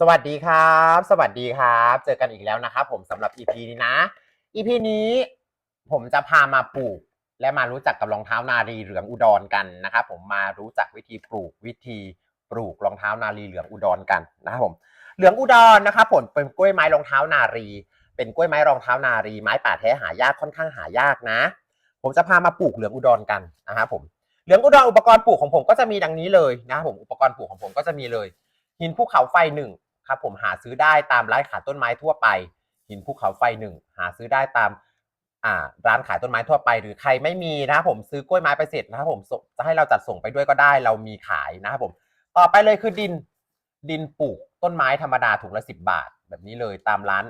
สวัสดีครับ สวัสดีครับ เจอกันอีกแล้วนะครับผมสำหรับ EP นี้นะ EP นี้ผมจะพามาปลูก และมารู้จักกับรองเท้านารีเหลืองอุดรกันนะครับผมมารู้จักวิธีปลูกวิธีปลูกรองเท้านารีเหลืองอุดรกันนะครับผมเหลืองอุดรนะครับผมเป็นกล้วยไม้รองเท้านารี เป็นกล้วยไม้รองเท้านารี ไม้ป่าแท้หายากค่อนข้างหายากนะ ผมจะพามาปลูกเหลืองอุดรกันนะครับผมเหลืองอุดรอุปกรณ์ปลูกของผมก็จะมีดังนี้เลยนะครับผมอุปกรณ์ปลูกของผมก็จะมีเลย หินภูเขาไฟหนึ่ง ครับผมหาซื้อได้ตามร้านขายต้นไม้ทั่วไป หินภูเขาไฟหนึ่งหาซื้อได้ตามอ่าร้านขายต้นไม้ทั่วไป หรือใครไม่มีนะครับผมซื้อกล้วยไม้ไปเสร็จนะครับผมจะให้เราจัดส่งไปด้วยก็ได้ เรามีขายนะครับผม ต่อไปเลยคือดินดินปลูกต้นไม้ธรรมดาถุงละสิบบาท แบบนี้เลยตามร้าน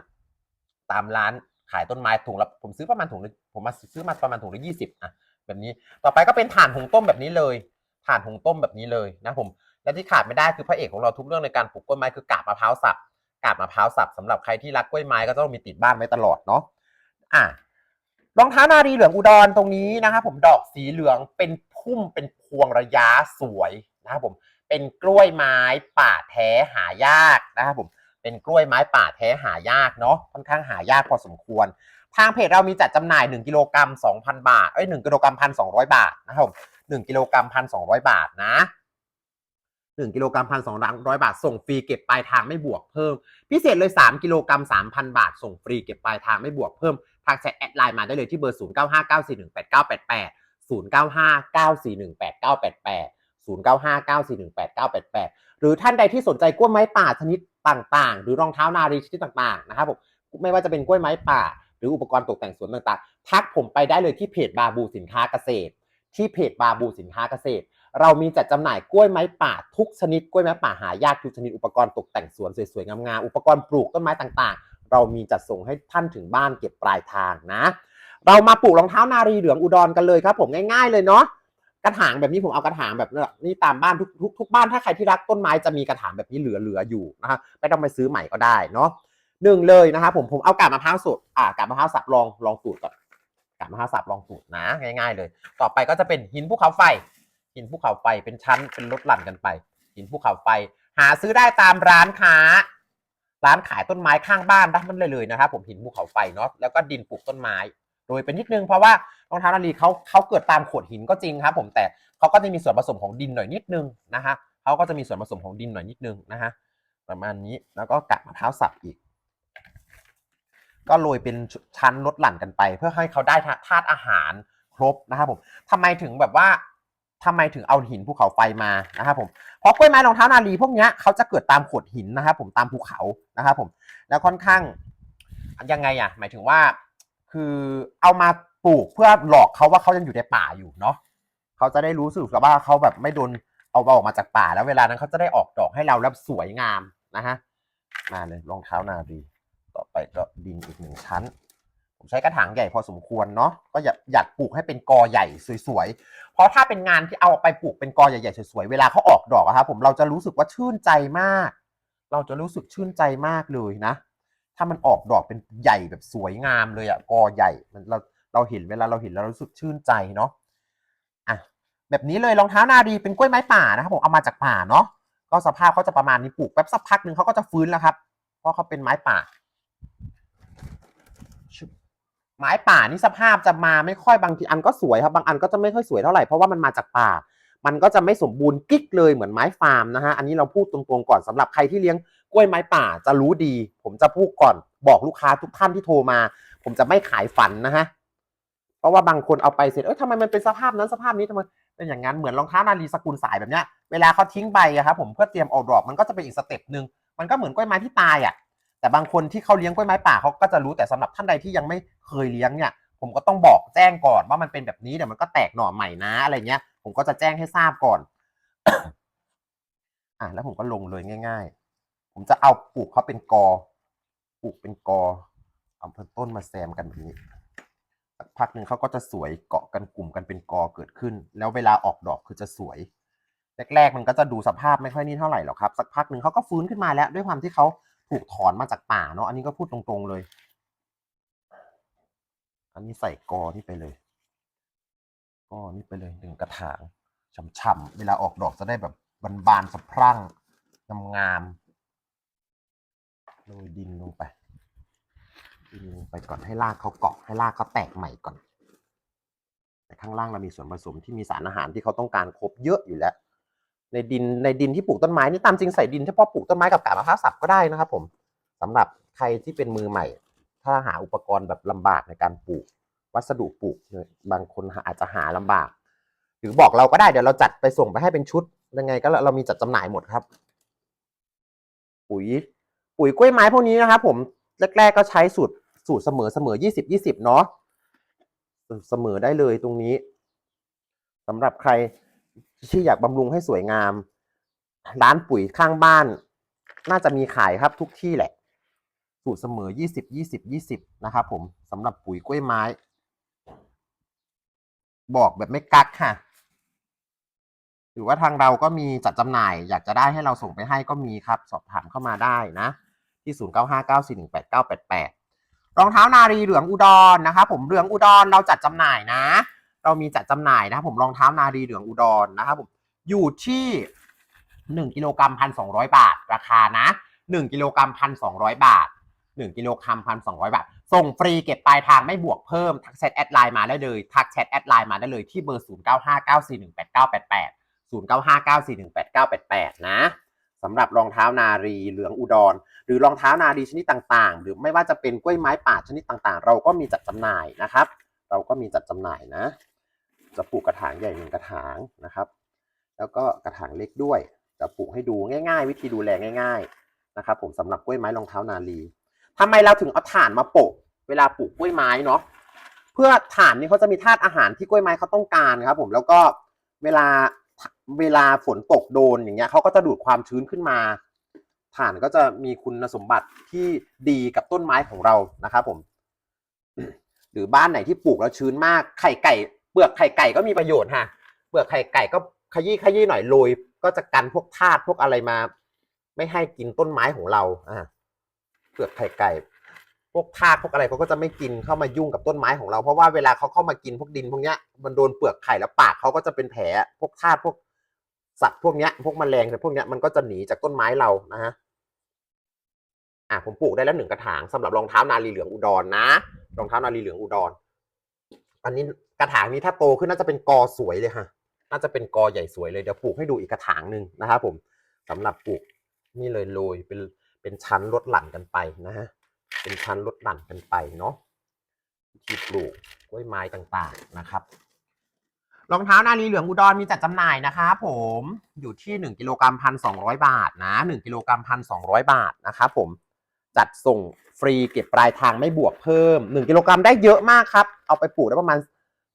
ตามร้านขายต้นไม้ถุงละผมซื้อประมาณถุงละผมมาซื้อมาประมาณถุงละยี่สิบอะแบบนี้ต่อไปก็เป็นถ่านหุงต้มแบบนี้เลยถ่านหุงต้มแบบนี้เลยนะผม และที่ขาดไม่ได้คือพระเอกของเราทุกเรื่องในการปลูกกล้วยไม้คือกาบมะพร้าวสับกาบมะพร้าวสับสำหรับใครที่รักกล้วยไม้ก็ต้องมีติดบ้านไว้ตลอดเนาะอะรองเท้านารีเหลืองอุดรตรงนี้นะครับผมดอกสีเหลืองเป็นพุ่มเป็นพวงระยะสวยนะครับผมเป็นกล้วยไม้ป่าแท้หายากนะครับผมเป็นกล้วยไม้ป่าแท้หายากเนาะค่อนข้างหายากพอสมควร ทางเพจเรามีจัดจำหน่าย 1กิโลกรัม2,000 บาทเอ้ย1กิโลกรัม1,200 บาทนะครับผม1กิโลกรัม1,200 บาทนะ หนึ่งกิโลกรัมพันสองร้อยบาทส่งฟรีเก็บปลายทางไม่บวกเพิ่ม พิเศษเลย 3กิโลกรัม3,000 บาท ส่งฟรีเก็บปลายทางไม่บวกเพิ่มทางแชทแอดไลน์มาได้เลยที่เบอร์ 0 9 5 9 4 1 8 9 8 8 0 9 5 9 4 1 8 9 8 8 0 9 5 9 4 1 8 9 8 8 หรือท่านใดที่สนใจกล้วยไม้ป่าชนิดต่างๆ หรือรองเท้านารีชนิดต่างๆนะครับผมไม่ว่าจะเป็นกล้วยไม้ป่า หรืออุปกรณ์ตกแต่งสวนต่างๆ ทักผมไปได้เลยที่เพจบาบูสินค้าเกษตร ที่เพจบาบูสินค้าเกษตร เรามีจัดจำหน่ายกล้วยไม้ป่าทุกชนิดกล้วยไม้ป่าหายากทุกชนิดอุปกรณ์ตกแต่งสวนสวยๆงามๆอุปกรณ์ปลูกต้นไม้ต่างๆ เรามีจัดส่งให้ท่านถึงบ้านเก็บปลายทางนะ เรามาปลูกรองเท้านารีเหลืองอุดรกันเลยครับ ผมง่าย ๆ เลยเนาะกระถางแบบนี้ผมเอากระถางแบบนี่ตามบ้านทุกทุกทุกบ้านถ้าใครที่รักต้นไม้จะมีกระถางแบบนี้เหลือๆอยู่นะฮะไม่ต้องไปซื้อใหม่ก็ได้เนาะหนึ่งเลยนะครับผมผมเอากาบมะพร้าวสดอ่ากาบมะพร้าวสับลองลองสูตรก่อนกาบมะพร้าวสับลองสูตรนะ ง่าย ๆ เลย ต่อไปก็จะเป็นหินภูเขาไฟ หินภูเขาไฟเป็นชั้นเป็นลดหลั่นกันไป หินภูเขาไฟ หาซื้อได้ตามร้านค้า ร้านขายต้นไม้ข้างบ้านได้มันเลยเลยนะครับผมหินภูเขาไฟเนาะแล้วก็ดินปลูกต้นไม้โดยเป็นนิดนึงเพราะว่ารองเท้านารีเขาเขาเกิดตามโขดหินก็จริงครับ ผมแต่เขาก็จะมีส่วนผสมของดินหน่อยนิดนึงนะฮะเขาก็จะมีส่วนผสมของดินหน่อยนิดนึงนะฮะประมาณนี้แล้วก็กัดมะพร้าวสับอีก ก็โรยเป็นชั้นลดหลั่นกันไป เพื่อให้เขาได้ธาตุอาหารครบนะครับผมทำไมถึงแบบว่า ทำไมถึงเอาหินภูเขาไฟมานะครับผมเพราะกล้วยไม้รองเท้านารีพวกนี้เขาจะเกิดตามโขดหินนะครับผมตามภูเขานะครับผมแล้วค่อนข้างยังไงอะหมายถึงว่า คือเอามาปลูกเพื่อหลอกเขาว่าเขายังอยู่ในป่าอยู่เนาะเขาจะได้รู้สึกว่าเขาแบบไม่โดนเอาออกมาจากป่าแล้วเวลานั้นเขาจะได้ออกดอกให้เราแล้วสวยงามนะฮะมาเลยรองเท้านารีต่อไปก็ดินอีกหนึ่งชั้น ใช้กระถางใหญ่พอสมควรเนาะก็อยากอยากปลูกให้เป็นกอใหญ่สวยๆ เพราะถ้าเป็นงานที่เอาไปปลูกเป็นกอใหญ่ๆสวยๆ เวลาเขาออกดอกอะครับผมเราจะรู้สึกว่าชื่นใจมาก เราจะรู้สึกชื่นใจมากเลยนะ ถ้ามันออกดอกเป็นใหญ่แบบสวยงามเลยอะกอใหญ่มันเราเราเห็นเวลาเราเห็นแล้วเรารู้สึกชื่นใจเนาะอะแบบนี้เลยรองเท้านาดีเป็นกล้วยไม้ป่านะครับผมเอามาจากป่าเนาะก็สภาพเขาจะประมาณนี้ปลูกแป๊บสักพักหนึ่งเขาก็จะฟื้นแล้วครับ เพราะเขาเป็นไม้ป่า ไม้ป่านี่สภาพจะมาไม่ค่อยบางทีอันก็สวยครับบางอันก็จะไม่ค่อยสวยเท่าไหร่เพราะว่ามันมาจากป่า มันก็จะไม่สมบูรณ์กิ๊กเลยเหมือนไม้ฟาร์มนะฮะอันนี้เราพูดตรงๆก่อนสำหรับใครที่เลี้ยงกล้วยไม้ป่าจะรู้ดี ผมจะพูดก่อนบอกลูกค้าทุกท่านที่โทรมา ผมจะไม่ขายฝันนะฮะเพราะว่าบางคนเอาไปเสร็จเอ้ยทำไมมันเป็นสภาพนั้นสภาพนี้ทำไมเป็นอย่างนั้นเหมือนรองเท้านารีสกุลสายแบบเนี้ยเวลาเขาทิ้งใบอะครับผมเพื่อเตรียมออกดอกมันก็จะเป็นอีกสเต็ปหนึ่งมันก็เหมือนกล้วยไม้ที่ตายอะ แต่บางคนที่เขาเลี้ยงกล้วยไม้ป่าเขาก็จะรู้แต่สำหรับท่านใดที่ยังไม่เคยเลี้ยงเนี่ย ผมก็ต้องบอกแจ้งก่อนว่ามันเป็นแบบนี้เดี๋ยวมันก็แตกหน่อใหม่นะอะไรเงี้ย ผมก็จะแจ้งให้ทราบก่อนอะแล้วผมก็ลงเลยง่าย ๆ ผมจะเอาปลูกเขาเป็นกอปลูกเป็นกอเอาต้นมาแซมกันแบบนี้สักพักหนึ่งเขาก็จะสวยเกาะกันกลุ่มกันเป็นกอเกิดขึ้น แล้วเวลาออกดอกคือจะสวย แรกๆมันก็จะดูสภาพไม่ค่อยนี่เท่าไหร่หรอกครับ สักพักหนึ่งเขาก็ฟื้นขึ้นมาแล้วด้วยความที่เขา ถูกถอนมาจากป่าเนาะอันนี้ก็พูดตรงๆเลย อันนี้ใส่กอนี่ไปเลยกอนี่ไปเลยหนึ่งกระถางฉ่ำๆเวลาออกดอกจะได้แบบบานๆสะพรั่งงามโรยดินลงไปดินลงไปก่อนให้รากเขาเกาะให้รากเขาแตกใหม่ก่อน แต่ข้างล่างเรามีส่วนผสมที่มีสารอาหารที่เขาต้องการครบเยอะอยู่แล้ว ในดินในดินที่ปลูกต้นไม้นี่ตามจริงใส่ดินเฉพาะปลูกต้นไม้กับกาบมะพร้าวสับก็ได้นะครับ ผมสำหรับใครที่เป็นมือใหม่ ถ้าหาอุปกรณ์แบบลำบากในการปลูก วัสดุปลูกบางคนอาจจะหาลำบาก หรือบอกเราก็ได้เดี๋ยวเราจัดไปส่งไปให้เป็นชุดยังไงก็เราเรามีจัดจำหน่ายหมดครับ ปุ๋ย ปุ๋ยกล้วยไม้พวกนี้นะครับ ผมแรกๆก็ใช้สูตรสูตรเสมอเสมอยี่สิบยี่สิบเนาะเสมอได้เลยตรงนี้สำหรับใคร ที่อยากบำรุงให้สวยงาม ร้านปุ๋ยข้างบ้าน น่าจะมีขายครับทุกที่แหละ สูตรเสมอยี่สิบยี่สิบยี่สิบนะครับผมสำหรับปุ๋ยกล้วยไม้ บอกแบบไม่กักค่ะ หรือว่าทางเราก็มีจัดจำหน่าย อยากจะได้ให้เราส่งไปให้ก็มีครับ สอบถามเข้ามาได้นะ ที่ 0959418988 รองเท้านารีเหลืองอุดรนะครับผมเหลืองอุดรเราจัดจำหน่ายนะ เรามีจัดจำหน่ายนะครับผมรองเท้านารีเหลืองอุดรนะครับผมอยู่ที่ 1กิโลกรัมพันสองบาท ราคานะ1กิโลกรัมพันสองบาท 1กิโลกรัมพันสองบาท ส่งฟรีเก็บปลายทางไม่บวกเพิ่ม ทักแชทแอดไลน์มาได้เลย ทักแชทแอดไลน์มาได้เลยที่เบอร์ 0959418988 0954189988 นะสำหรับรองเท้านารีเหลืองอุดร หรือรองเท้านารีชนิดต่างๆ หรือไม่ว่าจะเป็นกล้วยไม้ป่าชนิดต่างๆ เราก็มีจัดจำหน่ายนะครับ เราก็มีจัดจำหน่ายนะ จะปลูกกระถางใหญ่หนึ่งกระถางนะครับ แล้วก็กระถางเล็กด้วย จะปลูกให้ดูง่าย ๆ วิธีดูแลง่าย ๆนะครับ ผมสำหรับกล้วยไม้รองเท้านารีทำไมเราถึงเอาถ่านมาโปะเวลาปลูกกล้วยไม้เนาะเพื่อถ่านนี่เขาจะมีธาตุอาหารที่กล้วยไม้เขาต้องการครับ ผมแล้วก็เวลาเวลาฝนตกโดนอย่างเงี้ยเขาก็จะดูดความชื้นขึ้นมาถ่านก็จะมีคุณสมบัติที่ดีกับต้นไม้ของเรานะครับผม หรือบ้านไหนที่ปลูกแล้วชื้นมากไข่ไก่ เปลือกไข่ไก่ก็มีประโยชน์ฮะเปลือกไข่ไก่ก็ขยี้ขยี้หน่อยโรยก็จะกันพวกธาตุพวกอะไรมา ไม่ให้กินต้นไม้ของเราอ่าเปลือกไข่ไก่ พวกธาตุพวกอะไรเขาก็จะไม่กินเข้ามายุ่งกับต้นไม้ของเรา เพราะว่าเวลาเขาเข้ามากินพวกดินพวกเนี้ยมันโดนเปลือกไข่แล้วปากเขาก็จะเป็นแผลพวกธาตุพวกสัตว์พวกเนี้ยพวกแมลงแต่พวกเนี้ยมันก็จะหนีจากต้นไม้เรานะฮะอะผมปลูกได้แล้วหนึ่งกระถางสำหรับรองเท้านาลีเหลืองอุดรนะรองเท้านาลีเหลืองอุดร อันนี้ กระถางนี้ถ้าโตขึ้นน่าจะเป็นกอสวยเลยค่ะน่าจะเป็นกอใหญ่สวยเลยเดี๋ยวปลูกให้ดูอีกกระถางหนึ่งนะครับผมสำหรับปลูกนี่เลยโรยเป็นเป็นชั้นลดหลั่นกันไปนะฮะเป็นชั้นลดหลั่นกันไปเนาะที่ปลูกกล้วยไม้ต่างๆนะครับรองเท้านาลีเหลืองอุดรมีจัดจำหน่ายนะครับผมอยู่ที่1กิโลกรัมพันสองบาทนะ1กิโลกรัมพันสองบาทนะครับผมจัดส่งฟรีเก็บปลายทางไม่บวกเพิ่ม 1 กิโลกรัมได้เยอะมากครับ เอาไปปลูกได้ประมาณ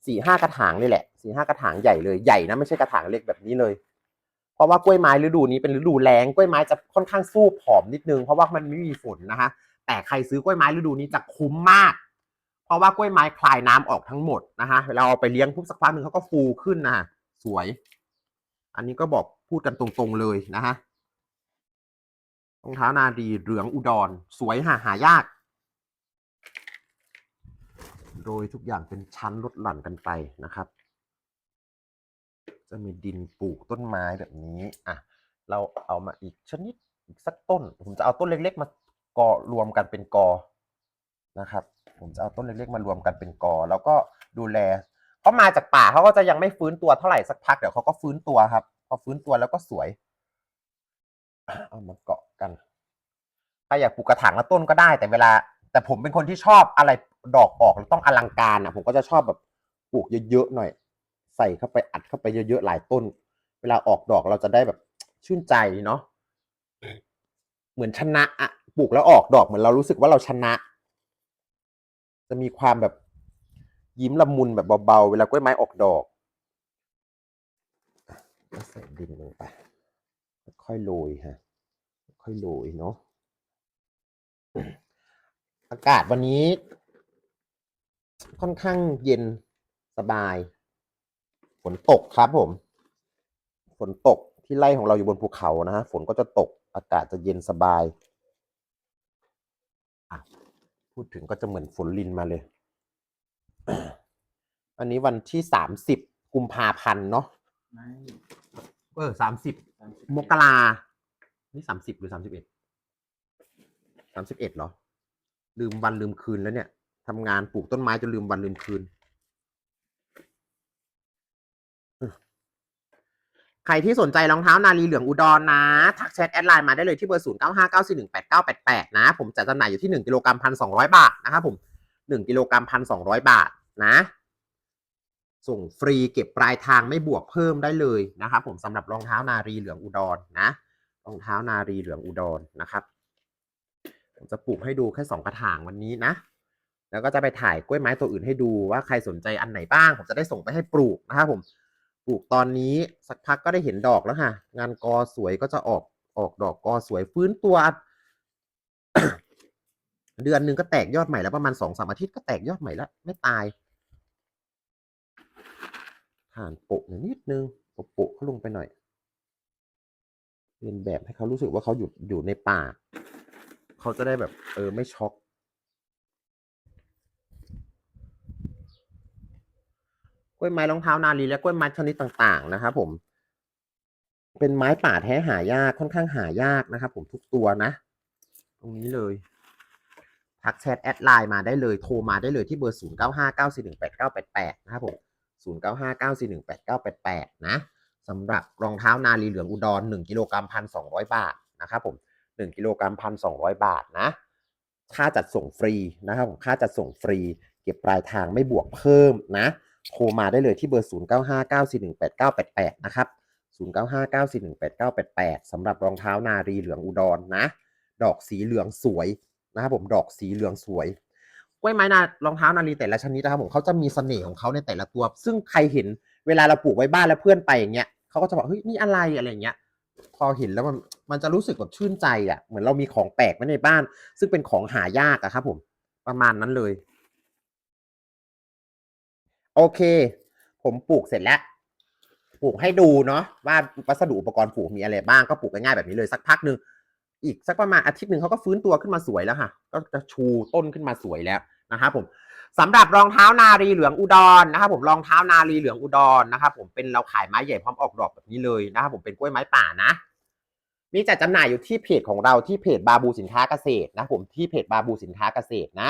4ี่ห้ากระถางเลยแหละ4ี่ห้ากระถางใหญ่เลยใหญ่นะไม่ใช่กระถางเล็กแบบนี้เลย เพราะว่ากล้วยไม้ฤดูนี้เป็นฤดูแล้งกล้วยไม้จะค่อนข้างสู้ผอมนิดนึง เพราะว่ามันไม่มีฝนนะคะแต่ใครซื้อกล้วยไม้ฤดูนี้จะคุ้มมาก เพราะว่ากล้วยไม้คลายน้ำออกทั้งหมดนะคะเวลาเอาไปเลี้ยงปุ๊บสักพักหนึ่งเขาก็ฟูขึ้นนะะสวย อันนี้ก็บอกพูดกันตรงๆเลยนะฮะรองเท้านาดีเหลืองอุดร สวยหาหายาก โดยทุกอย่างเป็นชั้นลดหลั่นกันไปนะครับ จะมีดินปลูกต้นไม้แบบนี้อะเราเอามาอีกชนิดอีกสักต้น ผมจะเอาต้นเล็ก ๆ มากอรวมกันเป็นกอนะครับ ผมจะเอาต้นเล็ก ๆ มารวมกันเป็นกอ แล้วก็ดูแลเขามาจากป่าเขาก็จะยังไม่ฟื้นตัวเท่าไหร่สักพักเดี๋ยวเขาก็ฟื้นตัวครับพอฟื้นตัวแล้วก็สวยเอามาเกาะกันถ้าอยากปลูกกระถางละต้นก็ได้ แต่เวลา แต่ผมเป็นคนที่ชอบอะไร ดอกออกแล้วต้องอลังการอะ ผมก็จะชอบแบบปลูกเยอะๆหน่อย ใส่เข้าไปอัดเข้าไปเยอะๆหลายต้น เวลาออกดอกเราจะได้แบบชื่นใจเนาะเหมือนชนะอะปลูกแล้วออกดอกเหมือนเรารู้สึกว่าเราชนะ จะมีความแบบยิ้มละมุนแบบเบาๆ เวลากล้วยไม้ออกดอกก็ใส่ดินลงไป ค่อยโรยฮะ ค่อยโรยเนาะ อากาศวันนี้ ค่อนข้างเย็นสบายฝนตกครับผม ฝนตกที่ไร่ของเราอยู่บนภูเขานะฮะฝนก็จะตกอากาศจะเย็นสบายอะพูดถึงก็จะเหมือนฝนลินมาเลย อันนี้วันที่สามสิบกุมภาพันธ์เนาะไม่เออสามสิบสามสิบมกรานี่สามสิบหรือสามสิบเอ็ดสามสิบเอ็ดเหรอ ลืมวันลืมคืนแล้วเนี่ย ทำงานปลูกต้นไม้จนลืมวันลืมคืน ใครที่สนใจรองเท้านาลีเหลืองอุดรนะทักแชทแอดไลน์มาได้เลยที่เบอร์ 0 9 5 9 4 1 8 9 8 8 นะ ผมจัดจำหน่ายอยู่ที่ 1กิโลกรัมพันสองบาทนะครับผม 1กิโลกรัมพันสองบาทนะ ส่งฟรีเก็บปลายทางไม่บวกเพิ่มได้เลยนะครับผมสำหรับรองเท้านารีเหลืองอุดรนะรองเท้านารีเหลืองอุดรนะครับ ผมจะปลูกให้ดูแค่สองกระถางวันนี้นะ แล้วก็จะไปถ่ายกล้วยไม้ตัวอื่นให้ดูว่าใครสนใจอันไหนบ้าง ผมจะได้ส่งไปให้ปลูกนะครับผม ปลูกตอนนี้สักพักก็ได้เห็นดอกแล้วค่ะ งานกอสวยก็จะออกออกดอกกอสวยฟื้นตัว เดือนหนึ่งก็แตกยอดใหม่แล้วประมาณสองสามอาทิตย์ก็แตกยอดใหม่แล้วไม่ตายผ่านโปะหน่อยนิดนึงโปะโปะเขาลงไปหน่อยเรียนแบบให้เขารู้สึกว่าเขาอยู่อยู่ในป่า เขาจะได้แบบ เออไม่ช็อก กล้วยไม้รองเท้านาลีและกล้วยไม้ชนิดต่างๆนะครับผม เป็นไม้ป่าแท้หายากค่อนข้างหายากนะครับผมทุกตัวนะ ตรงนี้เลยทักแชทแอดไลน์มาได้เลยโทรมาได้เลยที่เบอร์ 0 9 5 9 4 1 8 9 8 8 นะครับผม 0 9 5 9 4 1 8 9 8 8 นะสำหรับรองเท้านาลีเหลืองอุดร1กิโลกรัมพันสองบาทนะครับผม1กิโลกรัมพันสองบาทนะ ค่าจัดส่งฟรีนะครับผมค่าจัดส่งฟรี เก็บปลายทางไม่บวกเพิ่มนะ โทรมาได้เลยที่เบอร์ 0 9 5 9 4 1 8 9 8 8 นะครับ 0 9 5 9 4 1 8 9 8 8สำหรับรองเท้านารีเหลืองอุดรนะ ดอกสีเหลืองสวยนะครับผมดอกสีเหลืองสวยกล้วยไม้นารองเท้านารีแต่ละชนิดนะครับผมเขาจะมีเสน่ห์ของเขาในแต่ละตัว ซึ่งใครเห็นเวลาเราปลูกไว้บ้านแล้วเพื่อนไปอย่างเงี้ยเขาก็จะบอกเฮ้ยนี่อะไรอะไรอย่างเงี้ยพอเห็นแล้วมันมันจะรู้สึกแบบชื่นใจอะเหมือนเรามีของแปลกไว้ในบ้าน ซึ่งเป็นของหายากอะครับผมประมาณนั้นเลย โอเค ผมปลูกเสร็จแล้วปลูกให้ดูเนาะว่าวัสดุอุปกรณ์ปลูกมีอะไรบ้างก็ปลูกง่ายๆแบบนี้เลยสักพักหนึ่งอีกสักประมาณอาทิตย์หนึ่งเขาก็ฟื้นตัวขึ้นมาสวยแล้วค่ะ ก็จะชูต้นขึ้นมาสวยแล้วนะครับผมสำหรับรองเท้านารีเหลืองอุดรนะครับผมรองเท้านารีเหลืองอุดรนะครับผมเป็นเราขายไม้ใหญ่พร้อมออกดอกแบบนี้เลยนะครับผมเป็นกล้วยไม้ป่านะ มีจัดจำหน่ายอยู่ที่เพจของเราที่เพจบาบูสินค้าเกษตรนะผมที่เพจบาบูสินค้าเกษตรนะ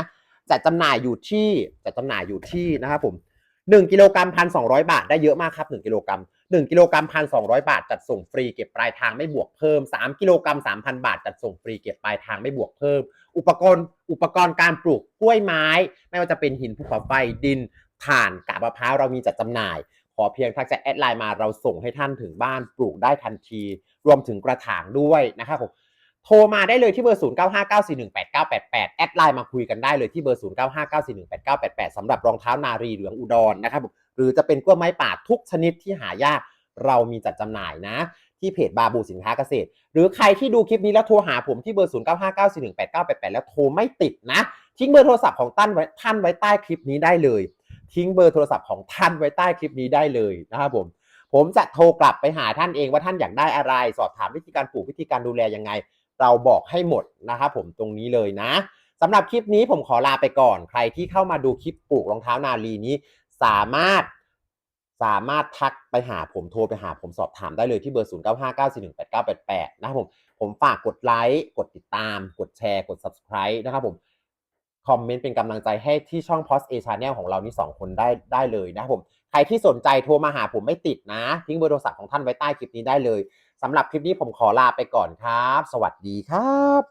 จัดจำหน่ายอยู่ที่จัดจำหน่ายอยู่ที่นะครับผม หนึ่งกิโลกรัมพันสองร้อยบาทได้เยอะมากครับหนึ่งกิโลกรัมหนึ่งกิโลกรัมพันสองร้อยบาทจัดส่งฟรีเก็บปลายทางไม่บวกเพิ่มสามกิโลกรัมสามพันบาท จัดส่งฟรีเก็บปลายทางไม่บวกเพิ่ม อุปกรณ์อุปกรณ์การปลูกกล้วยไม้ ไม่ว่าจะเป็นหินภูเขาไฟดินถ่านกาบมะพร้าวเรามีจัดจำหน่าย ขอเพียงทักแชทแอดไลน์มาเราส่งให้ท่านถึงบ้านปลูกได้ทันที รวมถึงกระถางด้วยนะครับผม โทรมาได้เลยที่เบอร์ 0 9 5 9 4 1 8 9 8 8 แอดไลน์มาคุยกันได้เลยที่เบอร์ 0 9 5 9 4 1 8 9 8 8 สำหรับรองเท้านารีเหลืองอุดรนะครับผมหรือจะเป็นกล้วยไม้ป่าทุกชนิดที่หายากเรามีจัดจำหน่ายนะ ที่เพจบาบูสินค้าเกษตร หรือใครที่ดูคลิปนี้แล้วโทรหาผมที่เบอร์ 0 9 5 9 4 1 8 9 8 8 แล้วโทรไม่ติดนะ ทิ้งเบอร์โทรศัพท์ของท่านไว้ท่านไว้ใต้คลิปนี้ได้เลย ทิ้งเบอร์โทรศัพท์ของท่านไว้ใต้คลิปนี้ได้เลยนะครับผมผมจะโทรกลับไปหาท่านเองว่าท่านอยากได้อะไร สอบถามวิธีการปลูกวิธีการดูแลยังไง เราบอกให้หมดนะครับผมตรงนี้เลยนะสำหรับคลิปนี้ผมขอลาไปก่อน ใครที่เข้ามาดูคลิปปลูกรองเท้านาลีนี้ สามารถสามารถทักไปหาผมโทรไปหาผมสอบถามได้เลยที่เบอร์ 0 9 5 9 4 1 8 9 8 8 นะครับผมผมฝากกดไลค์กดติดตาม กดแชร์ กด subscribe นะครับผมคอมเมนต์เป็นกำลังใจให้ที่ช่อง Post A Channel ของเรานี่สองคนได้ได้เลยนะครับผม ใครที่สนใจโทรมาหาผมไม่ติดนะ ทิ้งเบอร์โทรศัพท์ของท่านไว้ใต้คลิปนี้ได้เลย สำหรับคลิปนี้ผมขอลาไปก่อนครับ สวัสดีครับ